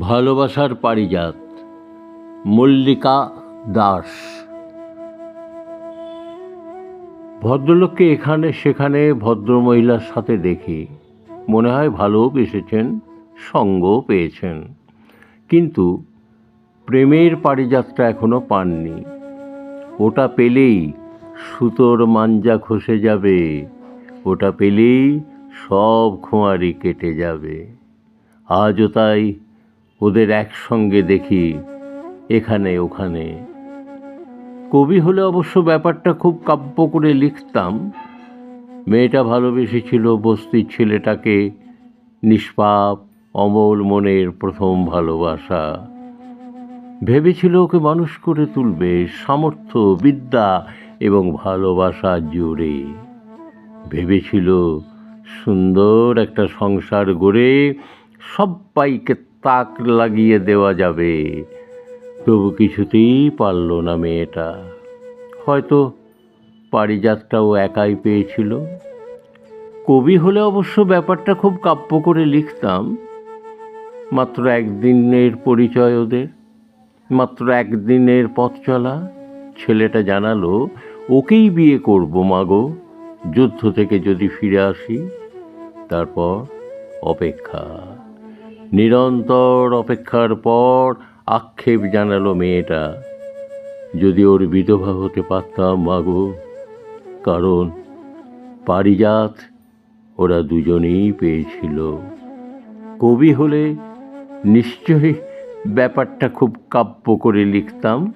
ভালোবাসার পারিজাত, মল্লিকা দাস। ভদ্রলোককে এখানে সেখানে ভদ্রমহিলার সাথে দেখি মনে হয় ভালোবেসেছেন সঙ্গও পেয়েছেন। কিন্তু প্রেমের পারিজাতটা এখনও পাননি। ওটা পেলেই সুতোর মাঞ্জা খসে যাবে, ওটা পেলেই সব খোঁয়ারি কেটে যাবে। আজও তাই ওদের একসঙ্গে দেখি এখানে, ওখানে। কবি হলে অবশ্য ব্যাপারটা খুব কাব্য করে লিখতাম। মেয়েটা ভালোবেসেছিল, বস্তির ছেলেটাকে নিষ্পাপ, অমল মনের প্রথম ভালোবাসা। ভেবেছিল ওকে মানুষ করে তুলবে, সামর্থ্য, বিদ্যা এবং ভালোবাসা জুড়ে ভেবেছিল সুন্দর একটা সংসার গড়ে সব্বাইকে তাক লাগিয়ে দেওয়া যাবে। তবু কিছুতেই পারল না মেয়েটা। হয়তো পারিজাতটাও একাই পেয়েছিল। কবি হলে অবশ্য ব্যাপারটা খুব কাব্য করে লিখতাম। মাত্র একদিনের পরিচয় ওদের, মাত্র একদিনের পথ চলা। ছেলেটা জানালো, ওকেই বিয়ে করব মাগো, যুদ্ধ থেকে যদি ফিরে আসি। তারপর অপেক্ষা। নিরন্তর অপেক্ষার পর আক্ষেপ জানালো মেয়েটা। যদি ওর বিধবা হতে পারতাম মাগো কারণ পারিজাত ওরা দুজনেই পেয়েছিল। কবি হলে নিশ্চয়ই ব্যাপারটা খুব কাব্য করে লিখতাম।